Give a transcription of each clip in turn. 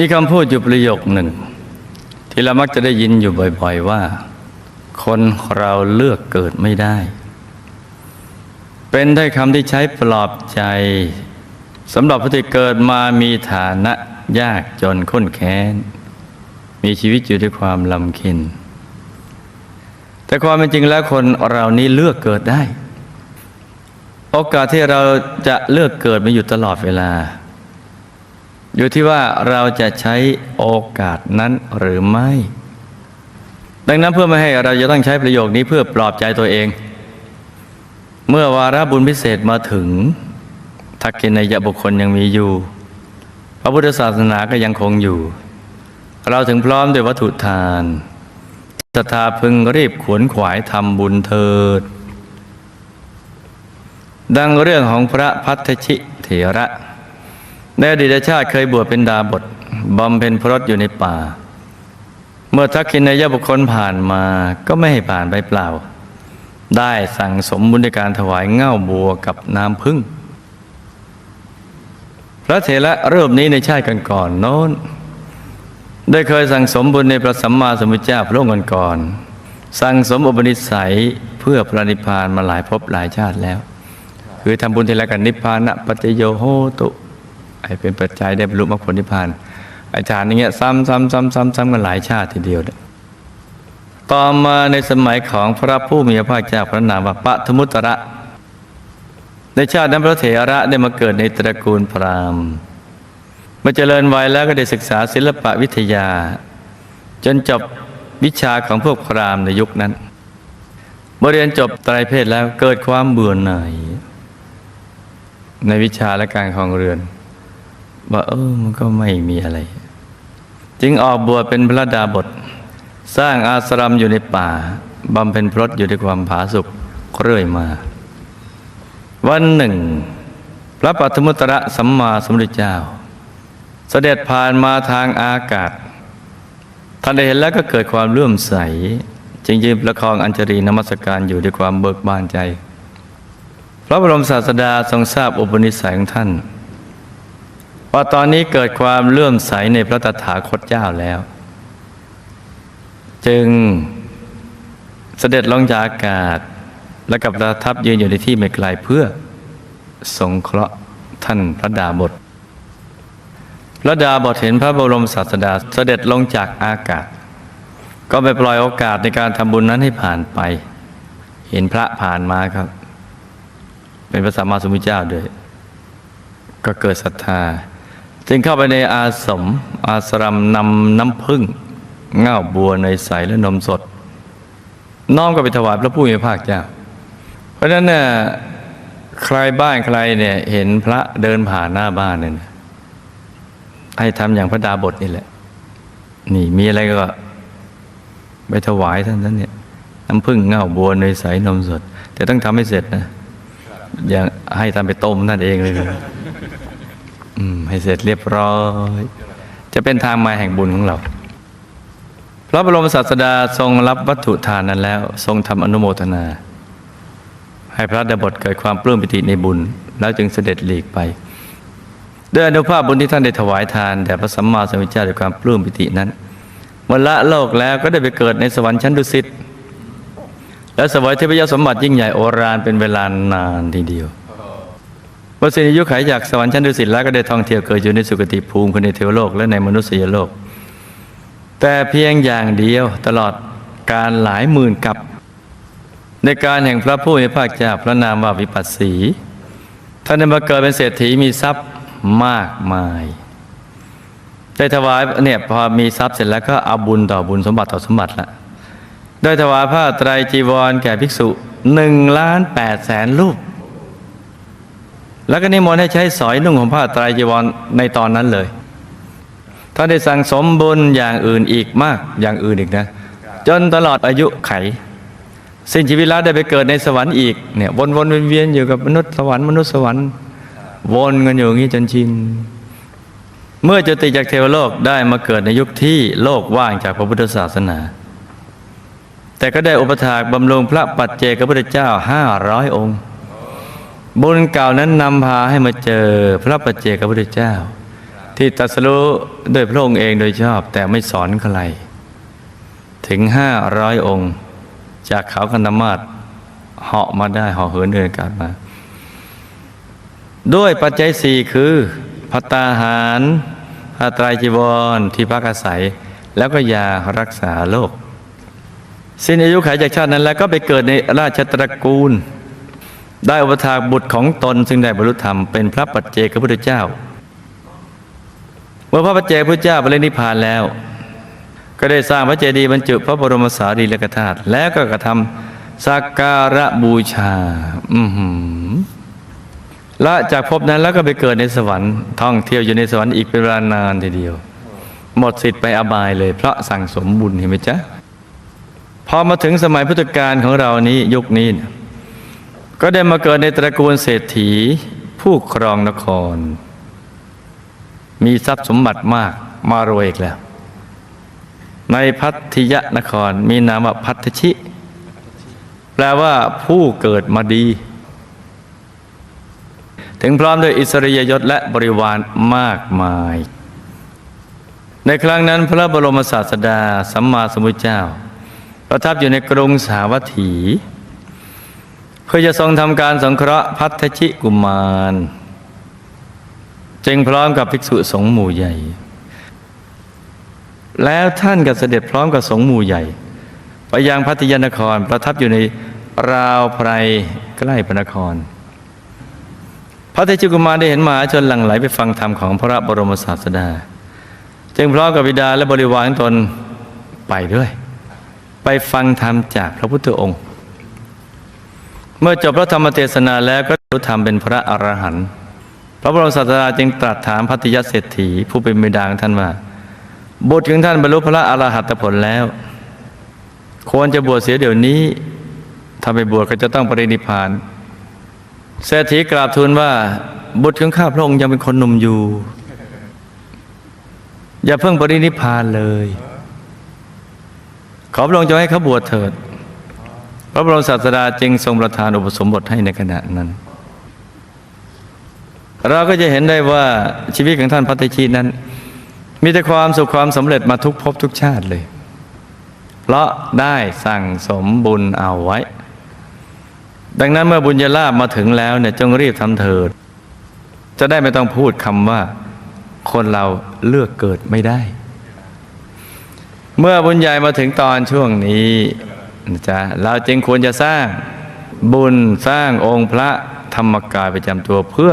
มีคำพูดอยู่ประโยคหนึ่ง ที่เรามักจะได้ยินอยู่บ่อย ๆ ว่า คนเราเลือกเกิดไม่ได้ เป็นถ้อยคำที่ใช้ปลอบใจสำหรับผู้ที่เกิดมามีฐานะยากจนข้นแค้น มีชีวิตอยู่ด้วยความลำเค็นแต่ความเป็นจริงแล้วคนเรานี้เลือกเกิดได้ โอกาสที่เราจะเลือกเกิดมาอยู่ตลอดเวลา อยู่ที่ว่าเราจะใช้โอกาสนั้นหรือไม่ ดังนั้นเพื่อไม่ให้เราจะต้องใช้ประโยคนี้เพื่อปลอบใจตัวเอง เมื่อวาระบุญพิเศษมาถึง ทักกินยบุคคลยังมีอยู่ พระพุทธศาสนาก็ยังคงอยู่ เราถึงพร้อมด้วยวัตถุทานศรัทธาพึงรีบขวนขวายทำบุญเถิด ดังเรื่องของพระพัทธชิเถระ ในอดีตชาติเคยบวชเป็นดาบทบำเพ็ญพรตอยู่ในป่า เมื่อทักขินายบุคคลผ่านมาก็ไม่ให้ผ่านไปเปล่า ได้สั่งสมบุญในการถวายเง่าบัวกับน้ำพึ่ง พระเถระเรูปนี้ในชาติก่อนๆโน้น ได้เคยสั่งสมบุญในพระสัมมาสัมพุทธเจ้าพระองค์ก่อน สั่งสมอุปนิสัยเพื่อพระนิพพานมาหลายภพหลายชาติแล้ว คือทำบุญทีละกันนิพพานะปัจโยโหตุ ไอเป็นปัจจัยได้บรรลุมรรคผลนิพพานอาจารย์อย่างเงี้ยซ้ำซ้ำซ้ำซ้ำซ้ำกันหลายชาติทีเดียวเนี่ยต่อมาในสมัยของพระผู้มีพระภาคเจ้าพระนามว่าปะทมุตระ ในชาตินั้นพระเถระได้มาเกิดในตระกูลพราหมณ์เมื่อเจริญวัยแล้วก็ได้ศึกษาศิลปะวิทยา จนจบวิชาของพวกพราหมณ์ในยุคนั้นเมื่อเรียนจบไตรเพศแล้วเกิดความเบื่อหน่ายในวิชาและการครองเรือน ว่าเออมันก็ไม่มีอะไร จึงออกบวชเป็นพระดาบท สร้างอาสรมอยู่ในป่าบำเพ็ญพรตอยู่ด้วยความผาสุกเรื่อยมา วันหนึ่ง พระปัทมุตระสัมมาสัมพุทธเจ้า เสด็จผ่านมาทางอากาศท่านได้เห็นแล้วก็เกิดความเลื่อมใส จึงยืนประคองอัญชรีนมัสการอยู่ด้วยความเบิกบานใจ พระบรมศาสดาทรงทราบอุปนิสัยของท่าน ว่าตอนนี้เกิดความเลื่อมใสในพระตถาคตเจ้าแล้ว จึงเสด็จลงจากอากาศ และกับประทับยืนอยู่ในที่ไม่ไกลเพื่อ สงเคราะห์ท่านพระดาบทพระดาบทเห็นพระบรมศาสดาเสด็จลงจากอากาศ ก็ไปปล่อยโอกาสในการทำบุญนั้นให้ผ่านไป เห็นพระผ่านมาครับ เป็นพระสัมมาสัมพุทธเจ้าด้วย ก็เกิดศรัทธา จึงเข้าไปในอาสม อาสรมนำน้ำพึ่งเง่าบัวในใสและนมสด น้อมก็ไปถวายพระผู้มีพระภาคเจ้า เพราะฉะนั้นเนี่ยใครบ้านใครเนี่ยเห็นพระเดินผ่านหน้าบ้านเนี่ยให้ทำอย่างพระดาบทนี่แหละ นี่มีอะไรก็ไปถวายท่านท่านเนี่ยน้ำพึ่งเง่าบัวในใสนมสด แต่ต้องทำให้เสร็จนะอย่างให้ทำไปต้มนั่นเองเลย ให้เสร็จเรียบร้อย จะเป็นทางมาแห่งบุญของเรา พระบรมศาสดาทรงรับวัตถุทานนั้นแล้ว ทรงทำอนุโมทนา ให้พระดาบทเกิดความปลื้มปิติในบุญ แล้วจึงเสด็จหลีกไปด้วยอนุภาพบุญที่ท่านได้ถวายทานแด่พระสัมมาสัมพุทธเจ้าด้วยความปลื้มปิตินั้นเมื่อละโลกแล้วก็ได้ไปเกิดในสวรรค์ชั้นดุสิตและสวยเทพยสมบัติยิ่งใหญ่โอฬารเป็นเวลานานทีเดียว พระสิริยุขายจากสวรรค์ชั้นดุสิตแล้วก็ได้ท่องเที่ยวเกิดอยู่ในสุคติภูมิคือในเทวโลกและในมนุษยโลก แต่เพียงอย่างเดียวตลอดการหลายหมื่นกับ ในการแห่งพระผู้มีพระเจ้าพระนามว่าวิปัสสีท่านได้มาเกิดเป็นเศรษฐีมีทรัพย์มากมาย ได้ถวายเนี่ยพอมีทรัพย์เสร็จแล้วก็เอาบุญต่อบุญสมบัติต่อสมบัติละได้ถวายผ้าไตรจีวรแก่ภิกษุหนึ่งล้านแปดแสนรูป แล้วก็นิมนต์ให้ใช้สอยนุ่งของผ้าไตรจีวรในตอนนั้นเลยท่านได้สั่งสมบุญอย่างอื่นอีกมากอย่างอื่นอีกนะ จนตลอดอายุไข สิ้นชีวิตแล้วได้ไปเกิดในสวรรค์อีกเนี่ยวนวนเวียนอยู่กับมนุษย์สวรรค์มนุษย์สวรรค์วนกันอยู่อย่างนี้จนชินเมื่อจุติจากเทวโลกได้มาเกิดในยุคที่โลกว่างจากพระพุทธศาสนา แต่ก็ได้อุปถากบำรุงพระปัจเจกพุทธเจ้าห้าร้อยองค์ บุญเก่านั้นนำพาให้มาเจอพระปัจเจกพุทธเจ้า ที่ตรัสรู้โดยพระองค์เองโดยชอบแต่ไม่สอนใคร ถึงห้าร้อยองค์ จากเขาคันธมาศเหาะมาได้หาะเหินเดินอากาศมา ด้วยปัจจัยสี่คือพัตตาหารผ้าตรจีวรที่พักอาศัย แล้วก็ยารักษาโรคสิ้นอายุขัยจากชาตินั้นแล้วก็ไปเกิดในราชตระกูล ได้อุปถากบุตรของตนซึ่งได้บรรลุธรรมเป็นพระปัจเจกพุทธเจ้า เมื่อพระปัจเจกพุทธเจ้าปรินิพพานแล้ว ก็ได้สร้างพระเจดีย์บรรจุพระบรมสารีริกธาตุแล้วก็กระทำสักการะบูชาอืและจากภพนั้นแล้วก็ไปเกิดในสวรรค์ท่องเที่ยวอยู่ในสวรรค์อีกเป็นเวลานานทีเดียว หมดสิทธิ์ไปอบายเลย เพราะสั่งสมบุญเห็นไหมจ๊ะพอมาถึงสมัยพุทธกาลของเรานี้ยุคนี้เนี่ย ก็ได้มาเกิดในตระกูลเศรษฐี ผู้ครองนคร มีทรัพย์สมบัติมากมารวยอีกแล้ว ในพัทยนครมีนามว่าพัทชิ แปลว่าผู้เกิดมาดี ถึงพร้อมด้วยอิสริยยศและบริวารมากมาย ในครั้งนั้นพระบรมศาสดาสัมมาสัมพุทธเจ้า ประทับอยู่ในกรุงสาวัตถี เพื่อจะทรงทำการสงเคราะห์พัทชิกุมาร จึงพร้อมกับภิกษุสงฆ์หมู่ใหญ่ แล้วท่านก็เสด็จพร้อมกับสงฆ์หมู่ใหญ่ไปยังพัทยานครประทับอยู่ในราวไพรใกล้พระนคร พระเทชิกุมารได้เห็นมหาชนหลั่งไหลไปฟังธรรมของพระบรมศาสดา จึงพร้อมกับบิดาและบริวารของตนไปด้วย ไปฟังธรรมจากพระพุทธองค์ เมื่อจบพระธรรมเทศนาแล้วก็รู้ธรรมเป็นพระอรหันต์พระบรมศาสดาจึงตรัสถามพัทยเศรษฐีผู้เป็นบิดาของท่านว่าบุตรของท่านบรรลุพระอรหัตผลแล้ว ควรจะบวชเสียเดี๋ยวนี้ถ้าไม่บวชก็จะต้องปรินิพานเศรษฐีกราบทูลว่า บุตรของข้าพระองค์ยังเป็นคนหนุ่มอยู่ อย่าเพิ่งปรินิพานเลย ขอพระองค์จะให้เขาบวชเถิด ระบรมศาสดาจึงทรงประทานอุปสมบทให้ในขณะนั้น เราก็จะเห็นได้ว่าชีวิตของท่านพัทธิชีนั้น มีแต่ความสุขความสำเร็จมาทุกภพทุกชาติเลย เพราะได้สั่งสมบุญเอาไว้ ดังนั้นเมื่อบุญญาลาภมาถึงแล้วเนี่ยจงรีบทำเถิด จะได้ไม่ต้องพูดคำว่าคนเราเลือกเกิดไม่ได้ เมื่อบุญใหญ่มาถึงตอนช่วงนี้ นะจ๊ะเราจึงควรจะสร้างบุญสร้างองค์พระธรรมกายประจำตัวเพื่อ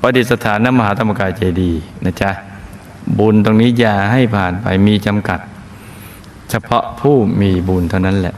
ประดิษฐานนมหาธรรมกายเจดีย์นะจ๊ะบุญตรงนี้อย่าให้ผ่านไปมีจำกัด เฉพาะผู้มีบุญเท่านั้นแหละ